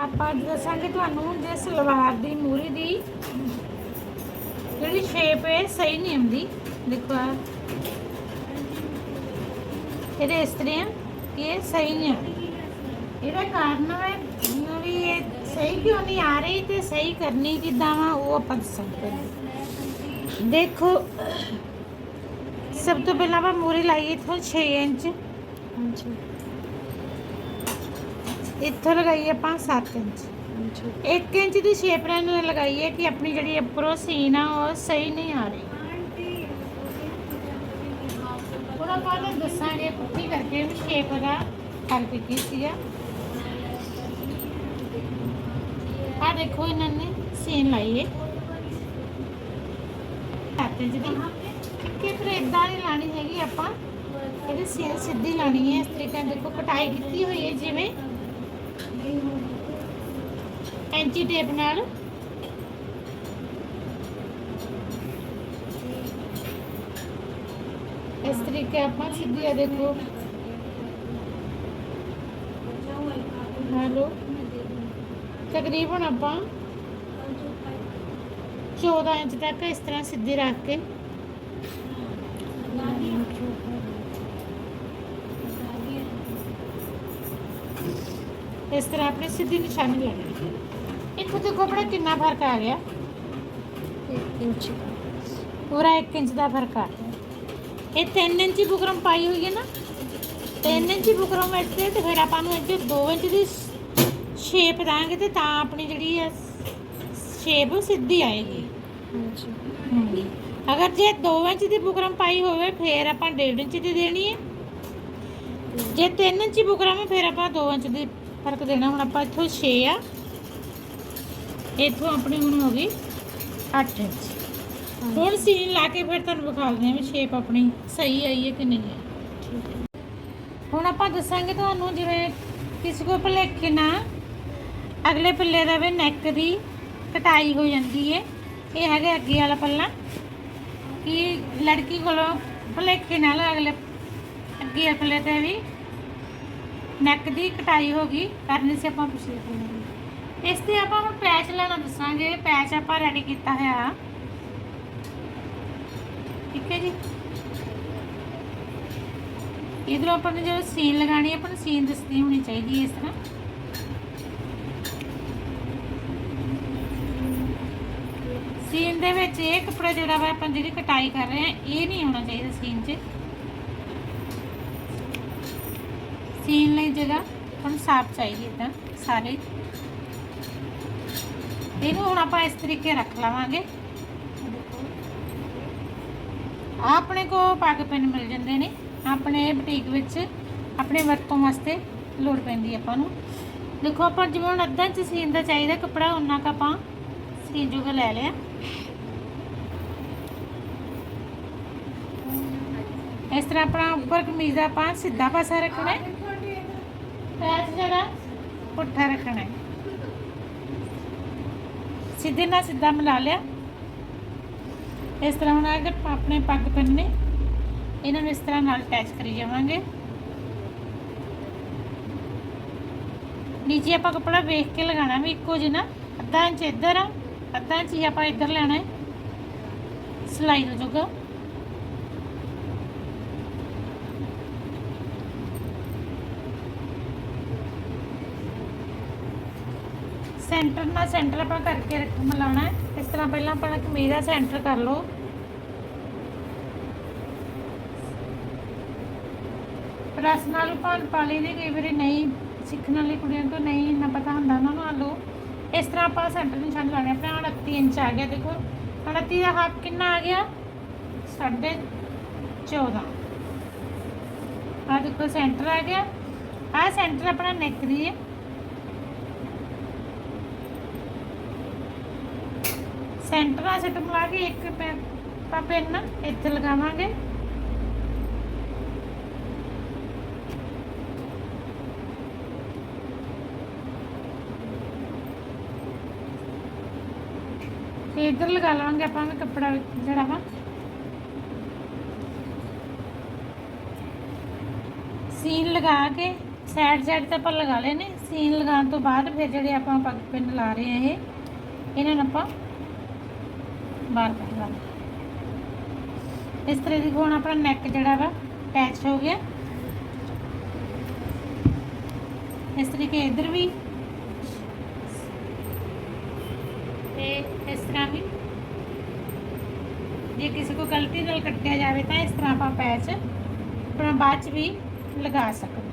ਆਪਾਂ ਅੱਜ ਦੱਸਾਂਗੇ ਤੁਹਾਨੂੰ ਜੇ ਸਲਵਾਰ ਦੀ ਮੂਰੀ ਦੀ ਜਿਹੜੀ ਸ਼ੇਪ ਹੈ, ਸਹੀ ਨਹੀਂ ਆਉਂਦੀ। ਦੇਖੋ ਆ। ਇਹਦੇ ਇਸ ਤਰ੍ਹਾਂ ਕਿ ਇਹ ਸਹੀ ਨਹੀਂ ਆ ਇਹਦਾ ਕਾਰਨ ਹੈ ਵੀ ਇਹ ਸਹੀ ਕਿਉਂ ਨਹੀਂ ਆ ਰਹੀ ਤੇ ਸਹੀ ਕਰਨੀ ਕਿੱਦਾਂ ਵਾ, ਉਹ ਆਪਾਂ ਦੱਸਾਂਗੇ ਦੇਖੋ, ਸਭ ਤੋਂ ਪਹਿਲਾਂ ਆਪਾਂ ਮੂਰੀ ਲਾਈਏ ਇੱਥੋਂ 6 ਇੰਚ। ਹਾਂਜੀ। ਇੱਥੋਂ ਲਗਾਈਏ ਆਪਾਂ 7 ਇੰਚ। ਹਾਂਜੀ 1 ਇੰਚ ਦੀ ਸ਼ੇਪ ਨਾਲ ਲਗਾਈਏ ਕਿ ਆਪਣੀ ਜਿਹੜੀ ਉੱਪਰੋਂ ਸੀਨ ਆ ਉਹ ਸਹੀ ਨਹੀਂ ਆ ਰਹੀ। ਆਪਾਂ ਤੁਹਾਨੂੰ ਦੱਸਾਂਗੇ ਪੁੱਠੀ ਕਰਕੇ ਵੀ ਸ਼ੇਪ ਦਾ ਫ਼ਰਕ ਕੀ ਸੀਗਾ। ਆ ਦੇਖੋ ਇਹਨਾਂ ਨੇ ਸੀਨ ਲਾਈਏ 7 ਇੰਚ ਦੀ। ਕਿ ਫਿਰ ਇਦਾਂ ਨਹੀਂ ਲਾਣੀ ਹੈਗੀ ਆਪਾਂ। ਇਹਦੀ ਸੀਨ ਸਿੱਧੀ ਲਾਣੀ ਹੈ ਇਸ ਤਰੀਕੇ ਨਾਲ ਦੇਖੋ ਕਟਾਈ ਕੀਤੀ ਹੋਈ ਹੈ ਜਿਵੇਂ। ਐਂਚੀ ਟੇਪ ਨਾਲ। ਇਸ ਤਰੀਕੇ ਆਪਾਂ ਸਿੱਧੀ ਆ ਦੇਖੋ ਹੈਲੋ, ਤਕਰੀਬਨ ਆਪਾਂ 14 ਇੰਚ ਤੱਕ ਇਸ ਤਰ੍ਹਾਂ ਸਿੱਧੀ ਰੱਖ ਕੇ। ਇਸ ਤਰ੍ਹਾਂ ਆਪਣੇ ਸਿੱਧੀ ਨਿਸ਼ਾਨੀ ਲਾਣੀ ਇੱਥੋਂ ਦੇਖੋ ਆਪਣਾ ਕਿੰਨਾ ਫ਼ਰਕ ਆ ਗਿਆ। ਇੱਕ ਇੰਚ ਪੂਰਾ 1 ਇੰਚ ਦਾ ਫ਼ਰਕ ਆ ਗਿਆ। ਇਹ 3 ਇੰਚੀ ਬੁਕਰਮ ਪਾਈ ਹੋਈ ਹੈ ਨਾ? 3 ਇੰਚੀ ਬੁਕਰਮ ਇੱਥੇ ਤੇ ਫਿਰ ਆਪਾਂ ਨੂੰ ਇੱਥੇ 2 ਇੰਚ ਦੀ ਸ਼ੇਪ ਦਾਂਗੇ ਤੇ ਤਾਂ ਆਪਣੀ ਜਿਹੜੀ ਹੈ ਸ਼ੇਪ ਸਿੱਧੀ ਆਏਗੀ। ਹਾਂਜੀ। ਅਗਰ ਜੇ 2 ਇੰਚ ਦੀ ਬੁਕਰਮ ਪਾਈ ਹੋਵੇ ਫਿਰ ਆਪਾਂ 1.5 ਇੰਚ ਦੀ ਦੇਣੀ ਹੈ। ਜੇ 3 ਇੰਚੀ ਬੁਕਰਮ ਹੈ ਫਿਰ ਆਪਾਂ 2 ਇੰਚ ਦੀ ਫ਼ਰਕ ਦੇਣਾ। ਹੁਣ ਆਪਾਂ ਇੱਥੋਂ 6 ਆ। ਇੱਥੋਂ ਆਪਣੀ ਹੁਣ ਹੋ ਗਈ 8 ਇੰਚ। ਹੁਣ ਸੀਨ ਲਾ ਕੇ ਫਿਰ ਤੁਹਾਨੂੰ ਵਿਖਾਉਂਦੇ ਹਾਂ ਵੀ ਸ਼ੇਪ ਆਪਣੀ ਸਹੀ ਆਈ ਹੈ ਕਿ ਨਹੀਂ ਹੈ। ਹੁਣ ਆਪਾਂ ਦੱਸਾਂਗੇ ਤੁਹਾਨੂੰ ਜਿਵੇਂ ਕਿਸੇ ਕੋ ਭੁਲੇਖੇ ਨਾ ਅਗਲੇ ਪੱਲੇ ਦਾ ਵੀ ਨੈਕ ਦੀ ਕਟਾਈ ਹੋ ਜਾਂਦੀ ਹੈ। ਇਹ ਹੈਗਾ ਅੱਗੇ ਵਾਲਾ ਪੱਲਾ ਕਿ ਲੜਕੀ ਕੋਲੋਂ ਭੁਲੇਖੇ ਨਾਲ ਅਗਲੇ ਅੱਗੇ ਪੱਲੇ ਤੇ ਵੀ ਨੈਕ ਦੀ ਕਟਾਈ ਹੋ ਗਈ। ਕਰਨੀ ਸੀ ਆਪਾਂ ਪਿਛਲੇ ਪੱਲੇ ਇਸ ਤੇ ਆਪਾਂ ਹੁਣ ਪੈਚ ਲੈਣਾ ਦੱਸਾਂਗੇ। ਪੈਚ ਆਪਾਂ ਰੈਡੀ ਕੀਤਾ ਹੋਇਆ। ਠੀਕ ਹੈ ਜੀ। ਇਧਰੋਂ ਆਪਾਂ ਨੇ ਜਦੋਂ ਸੀਨ ਲਗਾਣੀ ਹੈ, ਆਪਾਂ ਨੂੰ ਸੀਨ ਦਿਸਦੀ ਹੋਣੀ ਚਾਹੀਦੀ ਇਸ ਤਰ੍ਹਾਂ। ਸੀਨ ਦੇ ਵਿੱਚ ਇਹ ਕੱਪੜਾ ਜਿਹੜਾ ਵਾ ਆਪਾਂ ਜਿਹੜੀ ਕਟਾਈ ਕਰ ਰਹੇ ਹਾਂ, ਇਹ ਨਹੀਂ ਹੋਣਾ ਚਾਹੀਦਾ ਸੀਨ 'ਚ। ਸੀਨ ਲਈ ਜਗ੍ਹਾ ਹੁਣ ਸਾਫ਼ ਚਾਹੀਦੀ ਇਦਾਂ ਸਾਰੇ। ਇਹਨੂੰ ਹੁਣ ਆਪਾਂ ਇਸ ਤਰੀਕੇ ਰੱਖ ਲਵਾਂਗੇ। ਆਪਣੇ ਕੋ ਪੱਗ ਪੈਨ ਮਿਲ ਜਾਂਦੇ ਨੇ। ਆਪਣੇ ਬੁਟੀਕ ਵਿੱਚ ਆਪਣੇ ਵਰਤੋਂ ਵਾਸਤੇ ਲੋੜ ਪੈਂਦੀ ਹੈ ਆਪਾਂ ਨੂੰ। ਦੇਖੋ ਆਪਾਂ ਜਿਵੇਂ ਹੁਣ ਅੱਧਾ ਇੰਚ ਸੀਨ ਦਾ ਚਾਹੀਦਾ ਕੱਪੜਾ ਉਹਨਾਂ ਕ ਆਪਾਂ ਸੀਨ ਜੋਗਾ ਲੈ ਲਿਆ। ਇਸ ਤਰ੍ਹਾਂ ਆਪਣਾ ਉੱਪਰ ਕਮੀਜ਼ ਦਾ ਆਪਾਂ ਸਿੱਧਾ ਪਾਸਾ ਰੱਖਣਾ ਹੈ। ਪੈਚ ਜਿਹੜਾ ਪੁੱਠਾ ਰੱਖਣਾ ਹੈ। ਸਿੱਧੇ ਨਾਲ ਸਿੱਧਾ ਮਿਲਾ ਲਿਆ। ਇਸ ਤਰ੍ਹਾਂ ਹੁਣ ਅਗਰ ਆਪਾਂ ਆਪਣੇ ਪੱਗ ਬੰਨੇ ਇਹਨਾਂ ਨੂੰ ਇਸ ਤਰ੍ਹਾਂ ਨਾਲ ਅਟੈਚ ਕਰੀ ਜਾਵਾਂਗੇ। ਨੀਚੇ ਆਪਾਂ ਕੱਪੜਾ ਵੇਖ ਕੇ ਲਗਾਉਣਾ ਵੀ ਇੱਕੋ ਜਿਹਾ ਨਾ, ਅੱਧਾ ਇੰਚ ਇੱਧਰ ਆ, ਅੱਧਾ ਇੰਚ ਹੀ ਆਪਾਂ ਇੱਧਰ ਲੈਣਾ ਹੈ। ਸਿਲਾਈ ਹੋ ਜਾਊਗਾ। ਸੈਂਟਰ ਨਾਲ ਸੈਂਟਰ ਆਪਾਂ ਕਰਕੇ ਰੱਖ ਮਿਲਾਉਣਾ ਇਸ ਤਰ੍ਹਾਂ ਪਹਿਲਾਂ ਆਪਾਂ ਕਮੀਜ਼ ਦਾ ਸੈਂਟਰ ਕਰ ਲਓ। ਪ੍ਰੈਸ ਨਾਲ ਭਾਲ ਪਾਲੀ ਦੀ, ਕਈ ਵਾਰੀ ਨਹੀਂ, ਸਿੱਖਣ ਵਾਲੀ ਕੁੜੀਆਂ ਤੋਂ ਨਹੀਂ ਇੰਨਾ ਪਤਾ ਹੁੰਦਾ ਉਹਨਾਂ ਨੂੰ ਆਲੂ। ਇਸ ਤਰ੍ਹਾਂ ਆਪਾਂ ਸੈਂਟਰ ਨਿਸ਼ਾਨ ਲਾਉਣੇ ਆਪਣਾ 29 ਇੰਚ ਆ ਗਿਆ, ਦੇਖੋ। 29 ਦਾ ਹਾਫ ਕਿੰਨਾ ਆ ਗਿਆ? ਸਾਢੇ 14 ਆ ਦੇਖੋ, ਸੈਂਟਰ ਆ ਗਿਆ। ਆ ਸੈਂਟਰ ਆਪਣਾ ਨੈਕ ਦੀ ਹੈ ਸੈਂਟਰ ਨਾਲ ਸਿੱਟ ਮਿਲਾ ਕੇ ਇੱਕ ਪਾ ਪੈਨ ਇੱਥੇ ਲਗਾਵਾਂਗੇ। ਤੇ ਇੱਧਰ ਲਗਾ ਲਵਾਂਗੇ ਆਪਾਂ ਵੀ ਕੱਪੜਾ ਜਿਹੜਾ ਵਾ। ਸੀਨ ਲਗਾ ਕੇ ਸਾਈਡ ਸਾਈਡ ਤੇ ਆਪਾਂ ਲਗਾ ਲੈਨੇ। ਸੀਨ ਲਗਾਉਣ ਤੋਂ ਬਾਅਦ ਫਿਰ ਜਿਹੜੇ ਆਪਾਂ ਪੱਗ ਪਿੰਨ ਲਾ ਰਹੇ ਆ ਇਹ, ਇਹਨਾਂ ਨੂੰ ਆਪਾਂ ਬਾਹਰ ਕੱਢ ਲਾਂਗੇ ਇਸ ਤਰ੍ਹਾਂ ਦੀ ਹੁਣ ਆਪਣਾ ਨੈਕ ਜਿਹੜਾ ਵਾ ਅਟੈਚ ਹੋ ਗਿਆ। ਇਸ ਤਰੀਕੇ ਇਧਰ ਵੀ। ਤੇ ਇਸ ਤਰ੍ਹਾਂ ਵੀ। ਜੇ ਕਿਸੇ ਕੋ ਗਲਤੀ ਨਾਲ ਕੱਟਿਆ ਜਾਵੇ ਤਾਂ ਇਸ ਤਰ੍ਹਾਂ ਆਪਾਂ ਪੈਚ ਆਪਣਾ ਬਾਅਦ ਚ ਵੀ ਲਗਾ ਸਕਦੇ।